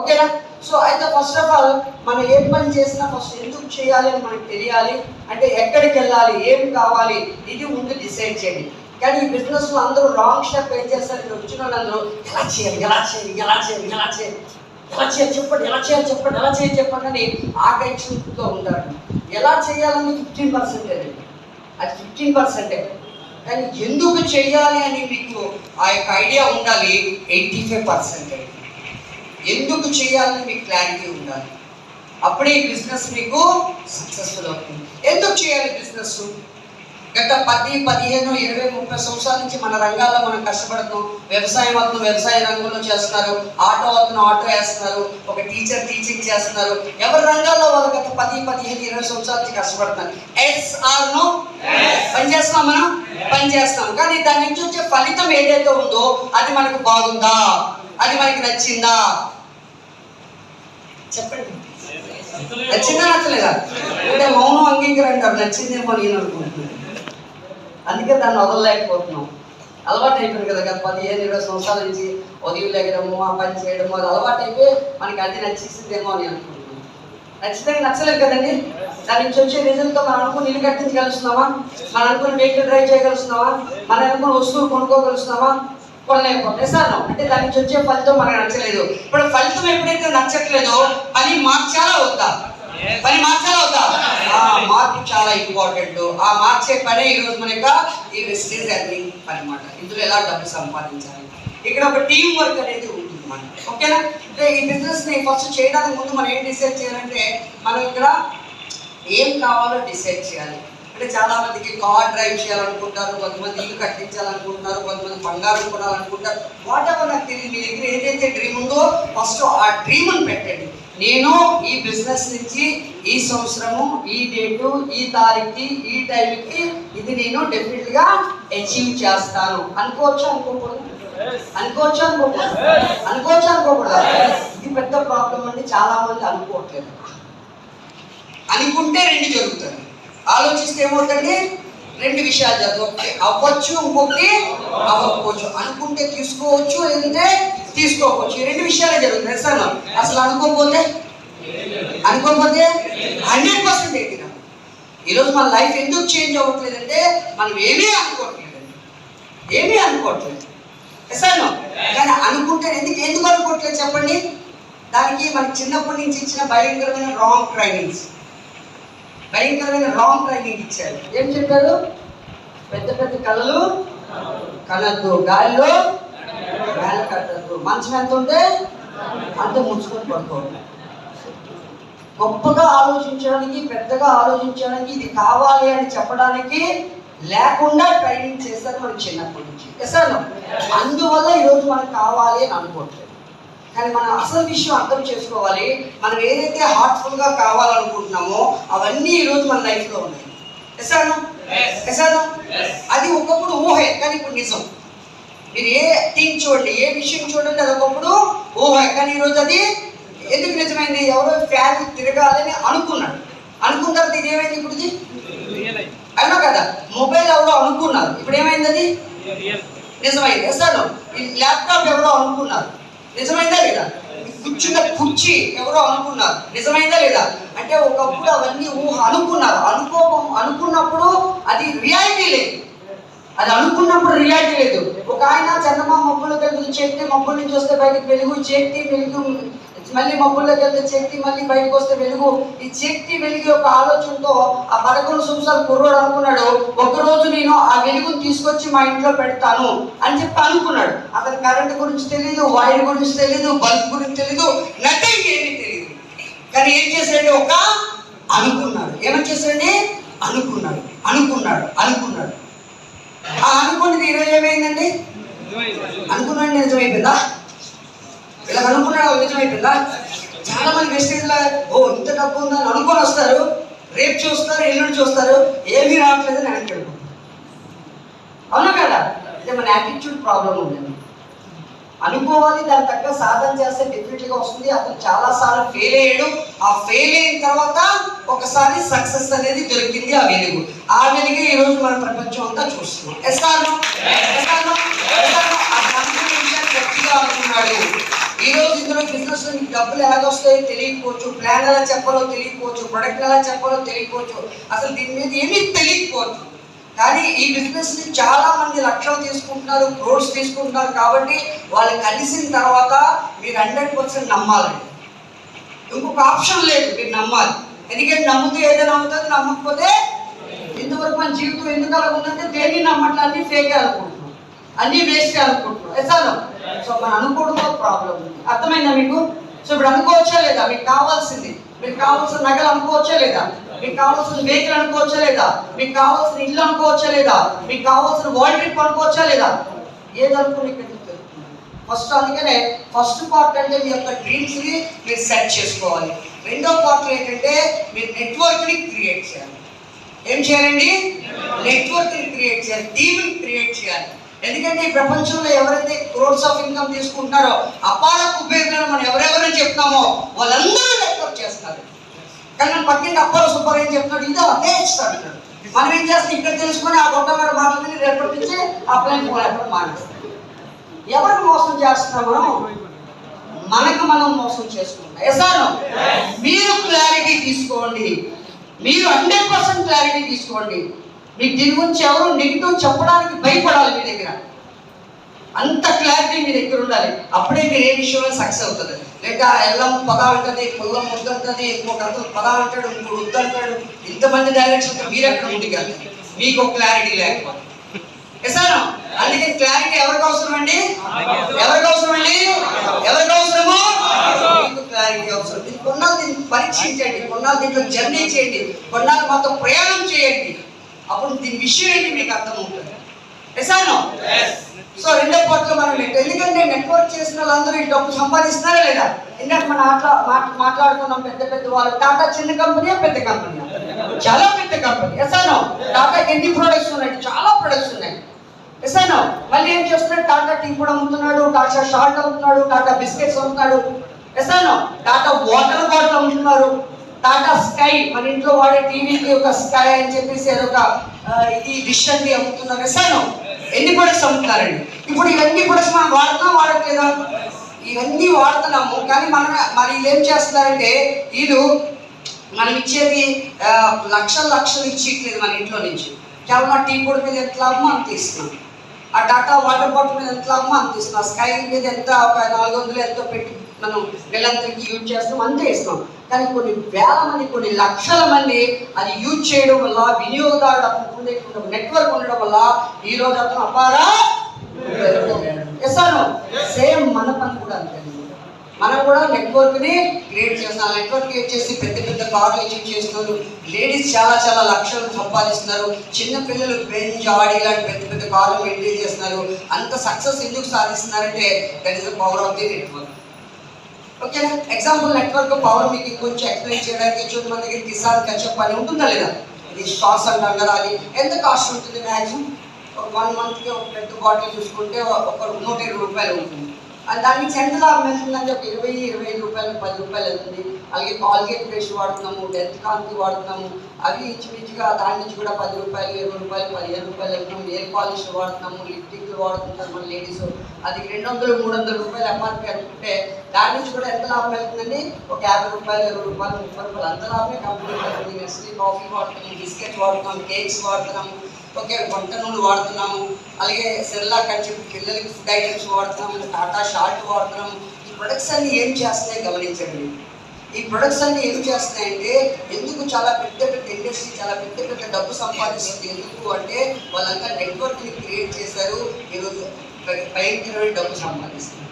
ఓకేనా సో అయితే first of all మనం ఏ పని చేసినా ఫస్ట్ ఎందుకు చేయాలి అని మనకు తెలియాలి? అంటే ఎక్కడికి వెళ్ళాలి? ఏం కావాలి? ఇది ముందు డిసైడ్ చేయండి. కానీ ఈ బిజినెస్లో అందరూ రాంగ్ స్టెప్ ఏం చేస్తారు? ఇక్కడ వచ్చిన వాళ్ళందరూ ఎలా చేయాలి? ఎలా చేయాలి? ఎలా చేయాలి? ఎలా చేయాలి? ఎలా చేయాలి? చెప్పండి ఎలా చేయాలి? చెప్పండి ఎలా చేయాలి? చెప్పండి అని ఆ ఉంటారు. ఎలా చేయాలని ఫిఫ్టీన్ పర్సెంటే అది ఫిఫ్టీన్ పర్సెంటే కానీ ఎందుకు చేయాలి అని మీకు ఆ యొక్క ఐడియా ఉండాలి? ఎయిటీ ఫైవ్ పర్సెంటేజ్ ఎందుకు చేయాలని మీకు క్లారిటీ ఉండాలి? అప్పుడే ఈ బిజినెస్ మీకు సక్సెస్ఫుల్ అవుతుంది. ఎందుకు చేయాలి బిజినెస్ గత పది పదిహేను ఇరవై ముప్పై సంవత్సరాల నుంచి మన రంగాల్లో మనం కష్టపడుతున్నాం. వ్యవసాయం అతను వ్యవసాయ రంగంలో చేస్తున్నారు. ఆటో అతను ఆటో వేస్తున్నారు. ఒక టీచర్ టీచింగ్ చేస్తున్నారు. ఎవరి రంగాల్లో వాళ్ళు గత పది పదిహేను ఇరవై సంవత్సరాల నుంచి కష్టపడుతున్నారు? ఎస్ ఆర్ నో పని చేస్తున్నాం మనం? పని చేస్తున్నాం. కానీ దాని నుంచి వచ్చే ఫలితం ఏదైతే ఉందో అది మనకు బాగుందా? అది మనకి నచ్చిందా? చెప్పండి. నచ్చిందా నచ్చలేదా? అంటే మౌనం అంగీకరణ అంటారు నచ్చిందేమో నేను అనుకుంటున్నాను. అందుకే దాన్ని వదలలేకపోతున్నాం. అలవాటు అయిపోయింది కదా గత పదిహేను ఇరవై సంవత్సరాల నుంచి ఉదయం లేగడము ఆ పని చేయడము అది అలవాటు అయిపోయి మనకి అది నచ్చేసిందేమో అని అనుకుంటున్నాం. నచ్చితే నచ్చలేదు కదండి? దాని నుంచి వచ్చే రిజల్ట్తో మనం అనుకుని ఇల్లు కట్టించగలుగుతున్నామా? మనం అనుకుని వెహికల్ డ్రైవ్ చేయగలుగుతున్నామా? మనం అనుకుని వస్తువులు కొనుక్కోగలుగుతున్నామా? కొన్ని సార్ అంటే దాని నుంచి వచ్చే ఫలితం మనకు నచ్చలేదు. ఇప్పుడు ఫలితం ఎప్పుడైతే నచ్చట్లేదో పని మార్చాలా వద్దా పని మార్చాలా వద్దా ఆ మార్పు చాలా ఇంపార్టెంట్ ఆ మార్చే పనే ఈ రోజు యొక్క ఈ వెస్టేజ్ ఎర్నింగ్ అనమాట ఇందులో ఎలా డబ్బు సంపాదించాలి? ఇక్కడ ఒక టీం వర్క్ అనేది ఉంటుంది మనకి. ఓకేనా? అంటే ఈ బిజినెస్ని ఫస్ట్ చేయడానికి ముందు మనం ఏం డిసైడ్ చేయాలంటే మనం ఇక్కడ ఏం కావాలో డిసైడ్ చేయాలి. అంటే చాలా మందికి కార్ డ్రైవ్ చేయాలనుకుంటారు కొంతమంది ఇల్లు కట్టించాలనుకుంటున్నారు కొంతమంది బంగారం కొనాలనుకుంటారు. వాట్ ఎవర్ నాకు తెలియదు మీ దగ్గర ఏదైతే డ్రీమ్ ఉందో ఫస్ట్ ఆ డ్రీమ్ని పెట్టండి. నేను ఈ బిజినెస్ నుంచి ఈ సంవత్సరము ఈ డేటు ఈ తారీఖుకి ఈ టైంకి ఇది నేను డెఫినెట్గా అచీవ్ చేస్తాను. అనుకోవచ్చు? అనుకోకూడదు? అనుకోవచ్చు? అనుకోకూడదు? అనుకోవచ్చు? అనుకోకూడదు? ఇది పెద్ద ప్రాబ్లం అండి చాలా మంది అనుకోవట్లేదు. అనుకుంటే రెండు జరుగుతుంది ఆలోచిస్తే ఏమవుతుంది? రెండు విషయాలు జరుగుతాయి. ఒకటి అవ్వచ్చు ఇంకొకటి అవ్వకపోవచ్చు. అనుకుంటే తీసుకోవచ్చు లేదంటే తీసుకోకపోవచ్చు. ఈ రెండు విషయాలే జరుగుతుంది సార్ అసలు అనుకోకపోతే? అనుకోకపోతే హండ్రెడ్ పర్సెంట్ ఎక్కినాం ఈరోజు మన లైఫ్ ఎందుకు చేంజ్ అవ్వట్లేదంటే మనం ఏమీ అనుకోవట్లేదండి ఏమీ అనుకోవట్లేదు. సార్ కానీ అనుకుంటే ఎందుకు ఎందుకు అనుకోవట్లేదు చెప్పండి? దానికి మనకి చిన్నప్పటి నుంచి ఇచ్చిన భయంకరమైన రాంగ్ ట్రైనింగ్స్ భయంకరమైన రాంగ్ ట్రైనింగ్ ఇచ్చారు ఏం చెప్పారు? పెద్ద పెద్ద కళలు కనద్దు. గాలిలో వేల కట్టద్దు. మంచం ఎంత ఉంటే అంత ముంచుకొని పడుకోవాలి గొప్పగా ఆలోచించడానికి పెద్దగా ఆలోచించడానికి ఇది కావాలి అని చెప్పడానికి లేకుండా ట్రైనింగ్ చేస్తారు మనం చిన్నప్పటి నుంచి. ఎస్ అందువల్ల ఈరోజు మనకు కావాలి అని అనుకోవట్లేదు. కానీ మనం అసలు విషయం అర్థం చేసుకోవాలి. మనం ఏదైతే హార్ట్ఫుల్గా కావాలనుకుంటున్నామో అవన్నీ ఈరోజు మన లైఫ్లో ఉన్నాయి. ఎసాను ఎసాను అది ఒకప్పుడు ఊహే కానీ ఇప్పుడు నిజం. మీరు ఏ థింగ్ చూడండి ఏ విషయం చూడండి అది ఒకప్పుడు ఊహ కానీ ఈరోజు అది ఎందుకు నిజమైంది? ఎవరో ఫ్యాన్ తిరగాలని అనుకున్నాడు అనుకున్న తర్వాత ఇది ఏమైంది ఇప్పుడు అయినా కదా మొబైల్ ఎవరో అనుకున్నారు. ఇప్పుడు ఏమైంది అది? నిజమైంది. ఈ ల్యాప్టాప్ ఎవరో అనుకున్నారు. నిజమైందా లేదా? కూర్చున్న కుర్చీ ఎవరో అనుకున్నారు. నిజమైందా లేదా? అంటే ఒకప్పుడు అవన్నీ ఊహ అనుకున్నారు. అనుకో అనుకున్నప్పుడు అది రియాలిటీ లేదు. అది అనుకున్నప్పుడు రియాలిటీ లేదు. ఒక ఆయన చందమా మబ్బుల్లోకి వెళ్తే చెక్తి మబ్బుల నుంచి వస్తే బయటకు వెలుగు చెక్తి వెలుగు మళ్ళీ మబ్బుల్లోకి వెళ్తే చెక్తి మళ్ళీ బయటకు వస్తే వెలుగు. ఈ చెక్తి వెలుగు యొక్క ఆలోచనతో ఆ పదకొండు సంవత్సరాలు కుర్రోడు అనుకున్నాడు ఒకరోజు నేను ఆ వెలుగును తీసుకొచ్చి మా ఇంట్లో పెడతాను అని చెప్పి అనుకున్నాడు. అతను కరెంట్ గురించి తెలియదు వైర్ గురించి తెలియదు బల్బ్ గురించి తెలియదు నథింగ్ ఏమీ తెలియదు కానీ ఏం చేశాడు ఒక అనుకున్నాడు. ఏమని చేశాడండి అనుకున్నాడు అనుకున్నాడు అనుకున్నాడు. ఆ అనుకున్నది ఈరోజు ఏమైందండి? అనుకున్నాడు నిజమైపోయిందా? ఇలా అనుకున్నాడు నిజమైపోయిందా చాలా మంది వెస్టేజ్ లా ఓ ఇంత డబ్బు ఉందని అనుకొని వస్తారు. రేపు చూస్తారు ఎల్లుండి చూస్తారు. ఏమీ రావట్లేదని వెనక్కి అవునా కదా? ఇది మన యాటిట్యూడ్ ప్రాబ్లం ఉందండి అనుకోవాలి దాని తగ్గ సాధన చేస్తే డెఫినెట్గా వస్తుంది. అతను చాలా సార్లు ఫెయిల్ అయ్యాడు. ఆ ఫెయిల్ అయిన తర్వాత ఒకసారి సక్సెస్ అనేది దొరికింది ఆ వెలుగు. ఆ వెలుగే ఈరోజు మన ప్రపంచం అంతా చూస్తున్నాం ఎస్ ఎస్ కారణం ఎస్ కారణం ఆ అనుకున్నాడు. ఈ రోజు ఇందులో బిజినెస్ డబ్బులు డబ్బులు ఎలాగొస్తాయో తెలియకపోవచ్చు ప్లాన్ ఎలా చెప్పాలో తెలియకపోవచ్చు ప్రొడక్ట్ ఎలా చెప్పాలో తెలియకపోవచ్చు. అసలు దీని మీద ఏమీ తెలియకపోవచ్చు. కానీ ఈ బిజినెస్ని చాలా మంది లక్షలు తీసుకుంటున్నారు క్రోడ్స్ తీసుకుంటున్నారు కాబట్టి వాళ్ళు కలిసిన తర్వాత మీరు హండ్రెడ్ పర్సెంట్ నమ్మాలండి. ఇంకొక ఆప్షన్ లేదు మీరు నమ్మాలి. ఎందుకంటే నమ్ముతూ ఏదైనా అవుతుంది నమ్మకపోతే ఇంతవరకు మన జీవితం ఎందుకు అలా ఉందంటే దేన్ని నమ్మట్లే అన్ని ఫేక్ అనుకుంటున్నాం. అన్ని వేస్ట్ అనుకుంటున్నాం. ఎసాలం సో మనం అనుకోవడంలో ప్రాబ్లం ఉంది. అర్థమైందా మీకు? సో ఇప్పుడు అనుకోవచ్చా లేదా? మీకు కావాల్సింది. మీకు కావాల్సిన నగలు అనుకోవచ్చా లేదా? మీకు కావాల్సిన వెహికల్ అనుకోవచ్చా లేదా? మీకు కావాల్సిన ఇల్లు అనుకోవచ్చా లేదా? మీకు కావాల్సిన వరల్డ్ ట్రిప్ అనుకోవచ్చా లేదా? ఏదనుకుని ఇక్కడ ఫస్ట్ అందుకనే ఫస్ట్ పార్ట్ అంటే మీ యొక్క డ్రీమ్స్ని మీరు సెట్ చేసుకోవాలి. రెండో పార్ట్ ఏంటంటే మీరు నెట్వర్క్ని క్రియేట్ చేయాలి. ఏం చేయాలండి? నెట్వర్క్ని క్రియేట్ చేయాలి. టీమ్ని క్రియేట్ చేయాలి. ఎందుకంటే ఈ ప్రపంచంలో ఎవరైతే క్రోడ్స్ ఆఫ్ ఇన్కమ్ తీసుకుంటున్నారో అపార కుబేరులను మనం ఎవరెవరైనా చెప్తామో వాళ్ళందరూ నెట్వర్క్ చేస్తారు కానీ మనం పక్కింటి అప్పాల సూపర్ ఏం చెప్తున్నాడు? ఇదో అదే ఇస్తాడు. మనం ఏం చేస్తాం? ఇక్కడ తెలుసుకొని ఆ గొప్ప మీద మాట్లాడి రేపటి నుంచి అప్లైన్ ఎక్కడ మానేస్తాం ఎవరికి మోసం చేస్తున్నామో మనకు మనం మోసం చేసుకుంటాం ఎసాను మీరు క్లారిటీ తీసుకోండి. మీరు హండ్రెడ్ పర్సెంట్ క్లారిటీ తీసుకోండి. మీకు దీని గురించి ఎవరు నెగిటివ్ చెప్పడానికి భయపడాలి మీ దగ్గర. అంత క్లారిటీ మీ దగ్గర ఉండాలి. అప్పుడే మీరు ఏ విషయంలో సక్సెస్ అవుతుంది లేక ఎల్లం పద ఉంటుంది పుల్లం ముద్ద ఇంకొక అతను పద అంటాడు ఇంకొక వద్దు ఇంతమంది డైరెక్షన్ మీరు ఎక్కడ ముందుకెళ్ళి మీకు క్లారిటీ లేకపోతే. ఎసాను అందుకే క్లారిటీ ఎవరికి అవసరం అండి? ఎవరికి అవసరం అండి? ఎవరికి అవసరమో? మీకు క్లారిటీ అవసరం. ఇది కొన్నాళ్ళు దీన్ని పరీక్షించండి కొన్నాళ్ళు దీంట్లో జర్నీ చేయండి కొన్నాళ్ళు మొత్తం ప్రయాణం చేయండి. అప్పుడు దీని విషయం ఏంటి మీకు అర్థమవుతుంది? ఎసాను సో రెండో పార్ట్లో మనం ఎందుకంటే నెట్వర్క్ చేసిన వాళ్ళందరూ ఈ డబ్బు సంపాదిస్తున్నారా లేదా? ఎందుకంటే మనం మాట్- మాట్లాడుకున్నాం పెద్ద పెద్ద వాళ్ళు. టాటా చిన్న కంపెనీ పెద్ద కంపెనీ చాలా పెద్ద కంపెనీ ఎసాను టాటా ఎన్ని ప్రొడక్ట్స్ ఉన్నాయి? చాలా ప్రొడక్ట్స్ ఉన్నాయి. ఎసాను మళ్ళీ ఏం చేస్తున్నాడు? టాటా టీ కూడా అమ్ముతున్నాడు టాటా షార్ట్ అమ్ముతున్నాడు టాటా బిస్కెట్స్ అమ్ముతున్నాడు. ఎసాను టాటా వాటర్ బాటిల్ అమ్ముతున్నారు. టాటా స్కై మన ఇంట్లో వాడే టీవీకి ఒక స్కై అని చెప్పేసి అదొక ఇది డిష్ అండి అమ్ముతున్నారు. సార్ ఎన్ని ప్రొడక్ట్స్ అమ్ముతున్నారండి? ఇప్పుడు ఇవన్నీ ప్రొడక్ట్స్ మనం వాడుతున్నాం వాడట్లేదా? ఇవన్నీ వాడుతున్నాము కానీ మనం మరి వీళ్ళు ఏం చేస్తున్నారంటే వీళ్ళు మనం ఇచ్చేది లక్షలు లక్షలు ఇచ్చేయట్లేదు మన ఇంట్లో నుంచి. కేవలం టీ పొడి మీద ఎంత లాభమో అంత ఇస్తున్నాం. ఆ టాటా వాటర్ బాటిల్ మీద ఎంత లాభమో అంత ఇస్తున్నాం. స్కై మీద ఎంత ఒక నాలుగు వందలు ఎంతో పెట్టి మనం నెలంతరికి యూజ్ చేస్తాం అంతే ఇస్తున్నాం. కానీ కొన్ని వేల మంది కొన్ని లక్షల మంది అది యూజ్ చేయడం వల్ల వినియోగదారుడు అతను ఉండే నెట్వర్క్ ఉండడం వల్ల ఈ రోజు అతను అపారా ఎస్ సేమ్ మన పని కూడా అంతే మనం కూడా నెట్వర్క్ని క్రియేట్ చేస్తాం. నెట్వర్క్ క్రియేట్ చేసి పెద్ద పెద్ద కార్లు అచీవ్ చేస్తున్నారు. లేడీస్ చాలా చాలా లక్షలు సంపాదిస్తున్నారు. చిన్న పిల్లలు బెంజ్ ఆడి లాంటి పెద్ద పెద్ద కార్లు మెయింటైన్ చేస్తున్నారు. అంత సక్సెస్ ఎందుకు సాధిస్తున్నారంటే that is the power of the network. Okay example network power మీకు ఇంకొంచెం ఎక్స్ప్లెయిన్ చేయడానికి చూడండి మన దగ్గర కిసాన్ కచ్చప్ అని ఉంటుందా లేదా? ఇది స్టాక్స్ అంటాం కదా అది. ఎంత కాస్ట్ ఉంటుంది మ్యాక్సిమం ఒక వన్ మంత్కి ఒక పెద్ద బాటిల్ చూసుకుంటే ఒక నూట ఇరవై రూపాయలు ఉంటుంది. దానికి ఎంత లాభం ఒక ఇరవై ఇరవై ఐదు రూపాయలు పది రూపాయలు వెళ్తుంది. అలాగే కాల్గేట్ బ్రష్ వాడుతున్నాము డెత్ కాంతి వాడుతున్నాము. అవి ఇంచుమించుగా దాని నుంచి కూడా పది రూపాయలు ఇరవై రూపాయలు పదిహేను రూపాయలు వెళ్తున్నాము నెయిల్ పాలిష్ వాడుతున్నాము లిప్టిక్లు వాడుతుంటారు మన లేడీస్ అది రెండు వందలు మూడు వందల రూపాయలు ఎంఆర్పి అనుకుంటే దాని నుంచి కూడా ఎంత లాభం వెళ్తుందండి? ఒక యాభై రూపాయలు ఇరవై రూపాయలు ముప్పై రూపాయలు. అంత లాభమే కంపెనీ వెళ్తుంది. నెక్స్ట్ కాఫీ వాడుతున్నాము బిస్కెట్ వాడుతున్నాము కేక్స్ వాడుతున్నాము. ఓకే వంట నూనె వాడుతున్నాము. అలాగే సెల్లాక్ అని చెప్పి పిల్లలకి ఫుడ్ ఐటమ్స్ వాడుతున్నాము. టాటా షార్ట్ వాడుతున్నాము. ఈ ప్రొడక్ట్స్ అన్ని ఏం చేస్తున్నాయి గమనించండి. ఈ ప్రొడక్ట్స్ అన్ని ఏం చేస్తున్నాయంటే ఎందుకు చాలా పెద్ద పెద్ద ఇండస్ట్రీ చాలా పెద్ద పెద్ద డబ్బు సంపాదిస్తుంది? ఎందుకు అంటే వాళ్ళంతా నెట్వర్క్ని క్రియేట్ చేశారు. ఈరోజు భయంకరమైన డబ్బు సంపాదిస్తుంది